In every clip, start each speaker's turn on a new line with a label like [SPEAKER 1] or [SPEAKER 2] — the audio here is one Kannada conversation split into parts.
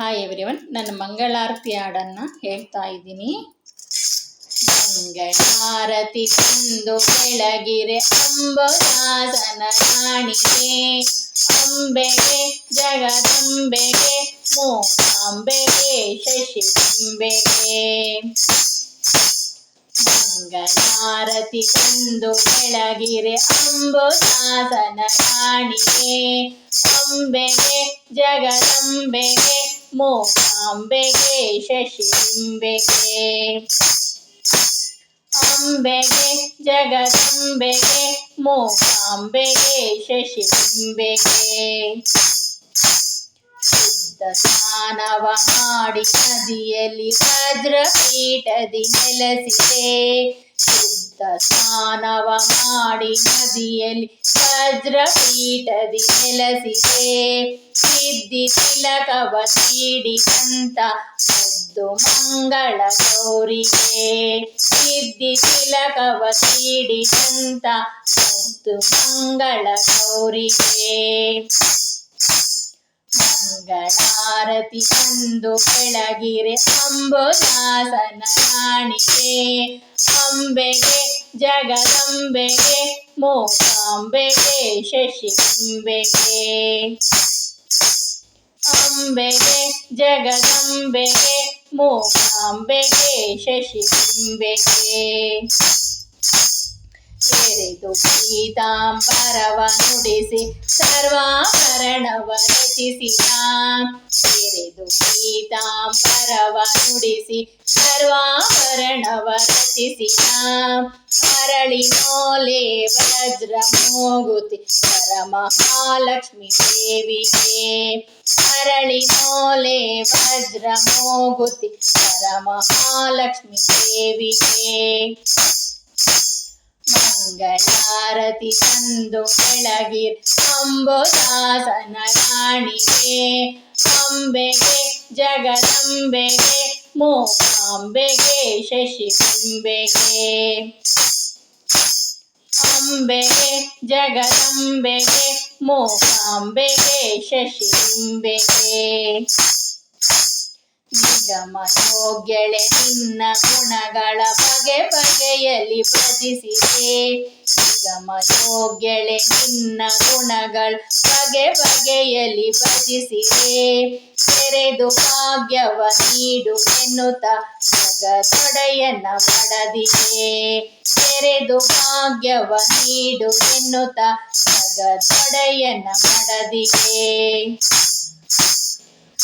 [SPEAKER 1] ಹಾಯ್ ಎವ್ರಿವನ್ ನನ್ನ ಮಂಗಳಾರತಿ ಹಾಡನ್ನ ಹೇಳ್ತಾ ಇದ್ದೀನಿ. ಮಂಗಳಾರತಿ ತಂದು ಬೆಳಗಿರೆ ಅಂಬದಾಸನ ರಾಣಿಗೆ ಅಂಬೆಗೆ, ಜಗದಂಬೆಗೆ, ಮೂಕಾಂಬೆಗೆ ಶಶಿಂಬೆಗೆ ಮಂಗಳಾರತಿ ತಂದು ಬೆಳಗಿರೆ ಅಂಬುದಾಸನ ರಾಣಿಗೆ ಅಂಬೆಗೆ, ಜಗದಂಬೆಗೆ ಮೂಕಾಂಬೆಗೆ ಶಶಿಂಬೆಗೆ ಅಂಬೆಗೆ ಜಗದಂಬೆಗೆ ಮೂಕಾಂಬೆಗೆ ಶಶಿಂಬೆಗೆ ಶುದ್ಧ ಸ್ನಾನವ ಮಾಡಿ ನದಿಯಲ್ಲಿ ವಜ್ರಪೀಠದಿ ನೆಲೆಸಿದೆ ಸ್ನಾನವ ಮಾಡಿ ನದಿಯಲ್ಲಿ ವಜ್ರಪೀಠದಿ ನೆಲೆಸಿದೆ ಸಿದ್ಧಿ ತಿಲಕವ ತೀಡಿದಂತ ಮುದ್ದು ಮಂಗಳ ಗೌರಿಗೆ ಸಿದ್ಧಿ ತಿಲಕವ ತೀಡಿದಂತ ಮುದ್ದು ಮಂಗಳ ಗೌರಿಗೆ ಮಂಗಳಾರತಿ ಚಂದು ಬೆಳಗಿರೆ ಅಂಬುದಾಸನ ಕಾಣಿಗೆ ಅಂಬೆಗೆ ಜಗದಂಬೆಗೆ ಮೂಕಾಂಬೆಗೆ ಶಶಿಂಬೆಗೆ ಅಂಬೆಗೆ ಜಗದಂಬೆಗೆ ಮೂಕಾಂಬೆಗೆ ಶಶಿಂಬೆಗೆ ಎರೆದು ಪೀತಾಂಬರವ ನುಡಿಸಿ ಸರ್ವಾಭರಣವ ರಚಿಸಿದ ತೆರೆದು ಪೀತಾಂಬರವ ನುಡಿಸಿ ಸರ್ವಾಭರಣವ ರಚಿಸಿದ ಅರಳಿನೋಲೆ ವಜ್ರ ಮೋಗುತಿ ವರಮಹಾಲಕ್ಷ್ಮಿ ದೇವಿಗೆ. ಅರಳಿನೋಲೆ ವಜ್ರ ಮೋಗುತಿ ವರಮಹಾಲಕ್ಷ್ಮಿ ದೇವಿಗೆ. ಮಂಗಳಾರತಿ ತಂದು ಬೆಳಗಿರ್ ಅಂಬೋದಾಸನ ರಾಣಿಗೆ ಅಂಬೆಗೆ ಜಗದಂಬೆಗೆ ಮೂಕಾಂಬೆಗೆ ಶಶಿಂಬೆಗೆ ಅಂಬೆಗೆ ಜಗದಂಬೆಗೆ ಮೂಕಾಂಬೆಗೆ ಶಶಿಂಬೆಗೆ ನಿಗಮ ಯೋಗ್ಯಳೆ ನಿನ್ನ ಗುಣಗಳ ಬಗೆ ಬಗೆಯಲ್ಲಿ ಭಜಿಸಿದೆ. ನಿಗಮ ಯೋಗ್ಯಳೆ ನಿನ್ನ ಗುಣಗಳ ಬಗೆ ಬಗೆಯಲ್ಲಿ ಭಜಿಸಿದೆ. ತೆರೆದು ಭಾಗ್ಯವ ನೀಡು ಎನ್ನುತ್ತ ಜಗದೊಡೆಯನ ಮಡದಿಗೆ ತೆರೆದು ಭಾಗ್ಯವ ನೀಡು ಎನ್ನುತ್ತ ಜಗದೊಡೆಯನ ಮಡದಿಗೆ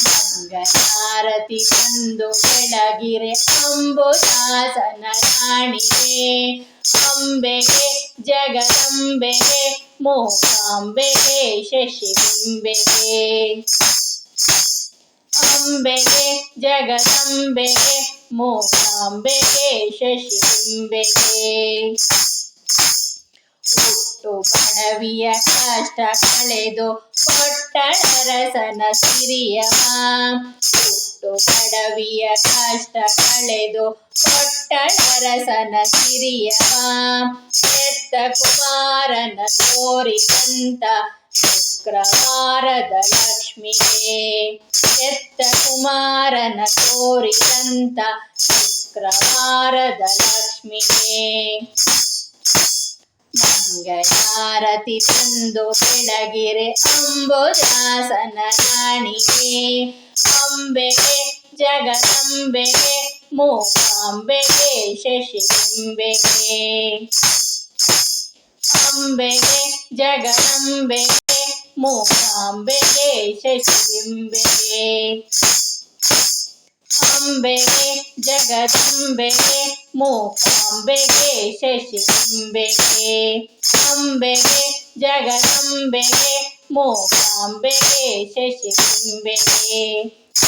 [SPEAKER 1] ಮಂಗಳಾರತಿ ತಂದು ಬೆಳಗಿರೆ ಅಂಬುದಾಸನ ರಾಣಿಗೆ ಅಂಬೆಗೆ, ಜಗದಂಬೆಗೆ, ಮೂಕಾಂಬೆಗೆ, ಶಶಿಬಿಂಬೆಗೆ. ಅಂಬೆಗೆ, ಜಗದಂಬೆಗೆ, ಮೂಕಾಂಬೆಗೆ, ಶಶಿಬಿಂಬೆಗೆ. ಹುಟ್ಟು ಬಡವಿಯ ಕಷ್ಟ ಕಳೆದು ಕೊಟ್ಟಳರಸನ ಸಿರಿಯವ ಹುಟ್ಟು ಕಡವಿಯ ಕಷ್ಟ ಕಳೆದು ಕೊಟ್ಟಳರಸನ ಸಿರಿಯವ ಎತ್ತ ಕುಮಾರನ ತೋರಿದಂತ ಶುಕ್ರವಾರದ ಲಕ್ಷ್ಮಿಗೆ ಎತ್ತ ಕುಮಾರನ ತೋರಿದಂತ ಶುಕ್ರವಾರದ ಲಕ್ಷ್ಮಿಗೆ ಮಂಗಳಾರತಿ ತಂದು ಬೆಳಗಿರೆ ಅಂಬುದಾಸನ ರಾಣಿಗೆ ಅಂಬೆಗೆ ಜಗದಂಬೆಗೆ ಮೂಕಾಂಬೆಗೆ ಶಶಿಂಬೆಗೆ ಅಂಬೆಗೆ ಜಗದಂಬೆಗೆ ಮೂಕಾಂಬೆಗೆ ಶಶಿಂಬೆಗೆ ಅಂಬೆಗೆ ಜಗದಂಬೆಗೆ ಮೂಕಾಂಬೆಗೆ ಶಶಿಂಬೆಗೆ ಅಂಬೆಗೆ ಜಗದಂಬೆಗೆ ಮೂಕಾಂಬೆಗೆ ಶಶಿಂಬೆಗೆ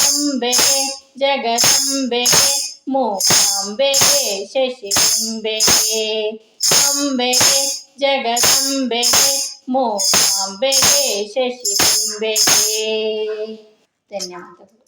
[SPEAKER 1] ಅಂಬೆಗೆ ಜಗದಂಬೆಗೆ ಮೂಕಾಂಬೆಗೆ ಶಶಿಂಬೆಗೆ ಅಂಬೆಗೆ ಜಗದಂಬೆಗೆ ಮೂಕಾಂಬೆಗೆ ಶಶಿಂಬೆಗೆ ಧನ್ಯವಾದಗಳು